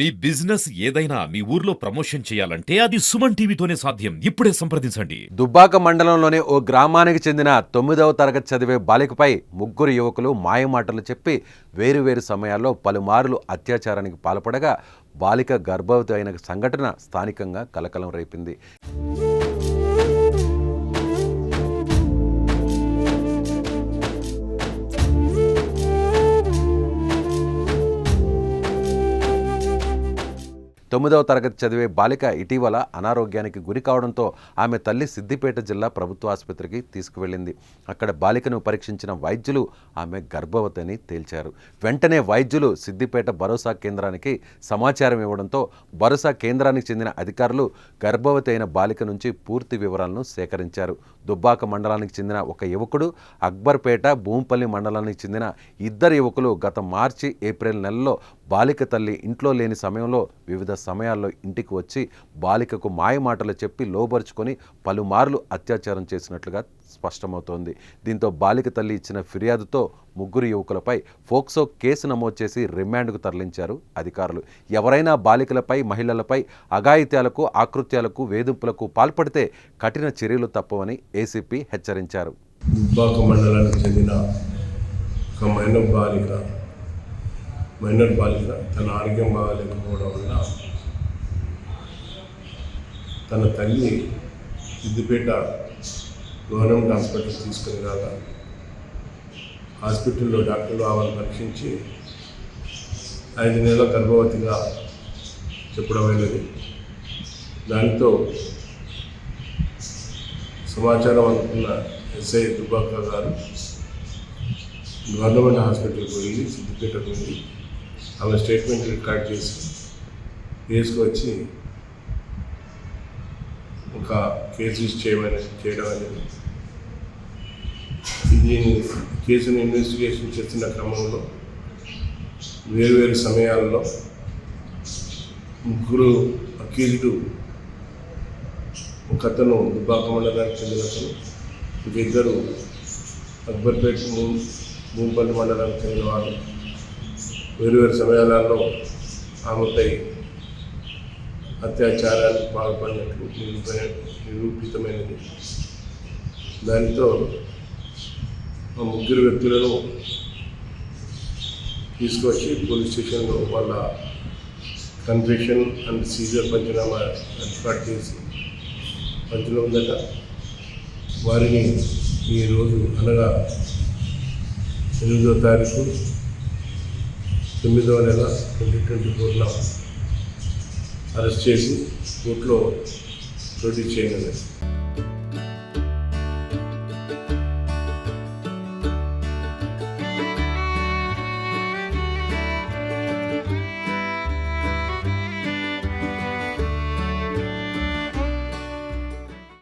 మీ business ఏదైనా మీ ఊర్లో promotion చేయాలంటే అది సుమన్ టీవీతోనే సాధ్యం. ఇప్పుడే సంప్రదించండి. దుబ్బాక మండలంలోని ఓ గ్రామానికి చెందిన తొమ్మిదవ తరగతి చదివే బాలికపై ముగ్గురు యువకులు మాయమాటలు చెప్పి వేరువేరు సమయాల్లో పలుమార్లు అత్యాచారానికి పాల్పడగా బాలిక గర్భవతి అయిన సంఘటన స్థానికంగా కలకలం రేపింది. తొమ్మిదవ తరగతి చదివే బాలిక ఇటీవల అనారోగ్యానికి గురి కావడంతో ఆమె తల్లి సిద్దిపేట జిల్లా ప్రభుత్వ ఆసుపత్రికి తీసుకువెళ్ళింది. అక్కడ బాలికను పరీక్షించిన వైద్యులు ఆమె గర్భవతిని తేల్చారు. వెంటనే వైద్యులు సిద్దిపేట భరోసా కేంద్రానికి సమాచారం ఇవ్వడంతో భరోసా కేంద్రానికి చెందిన అధికారులు గర్భవతి అయిన బాలిక నుంచి పూర్తి వివరాలను సేకరించారు. దుబ్బాక మండలానికి చెందిన ఒక యువకుడు అక్బర్పేట భూంపల్లి మండలానికి చెందిన ఇద్దరు యువకులు గత మార్చి ఏప్రిల్ నెలలో బాలిక తల్లి ఇంట్లో లేని సమయంలో వివిధ సమయాల్లో ఇంటికి వచ్చి బాలికకు మాయమాటలు చెప్పి లోబరుచుకొని పలుమార్లు అత్యాచారం చేసినట్లుగా స్పష్టమవుతోంది. దీంతో బాలిక తల్లి ఇచ్చిన ఫిర్యాదుతో ముగ్గురు యువకులపై ఫోక్సో కేసు నమోదు చేసి రిమాండ్కు తరలించారు అధికారులు. ఎవరైనా బాలికలపై మహిళలపై అఘాయిత్యాలకు ఆకృత్యాలకు వేధింపులకు పాల్పడితే కఠిన చర్యలు తప్పవని ఏసీపీ హెచ్చరించారు. మండలానికి చెందిన ఒక మైనర్ బాలిక మైనర్ బాలిక తన ఆరోగ్యం బాగాలేకపోవడం వల్ల తన తల్లి సిద్దిపేట గవర్నమెంట్ హాస్పిటల్ తీసుకుని రాగా హాస్పిటల్లో డాక్టర్లు ఆమెను పరీక్షించి ఐదు నెలల గర్భవతిగా చెప్పడమైనది దానితో సమాచారం అందుకున్న ఎస్ఐ దుబ్బాక గారు గవర్నమెంట్ హాస్పిటల్కి వెళ్ళి సిద్దిపేటకు వెళ్ళి ఆమె స్టేట్మెంట్ రికార్డ్ చేసి తీసుకువచ్చి ఒక కేసు రిజిస్టర్ చేయమని చేయడం అనేది ఇది కేసును ఇన్వెస్టిగేషన్ చేస్తున్న క్రమంలో వేరువేరు సమయాల్లో ముగ్గురు అక్యూజ్డ్ ఒక అతను దుబ్బాక మండలానికి చెందిన అతను ఇద్దరు అక్బర్పేట మూ భూపల్లి మండలానికి చెందిన వారు వేరు వేరు సమయాలలో ఆమెపై అత్యాచారానికి పాల్పడినట్లు నిరూపణ నిరూపితమైనది. దానితో ఆ ముగ్గురు వ్యక్తులను తీసుకొచ్చి పోలీస్ స్టేషన్లో వాళ్ళ కన్ఫెషన్ అండ్ సీజర్ పంచనామా ఏర్పాటు చేసి పంచనందట ఉందట వారిని ఈరోజు అనగా ఎనిమిదో తారీఖు తొమ్మిదవ నెల ట్వంటీ ట్వంటీ ఫోర్లో అరెస్ట్ చేసి కోర్టులో ప్రొడ్యూస్ చేయగలిగారు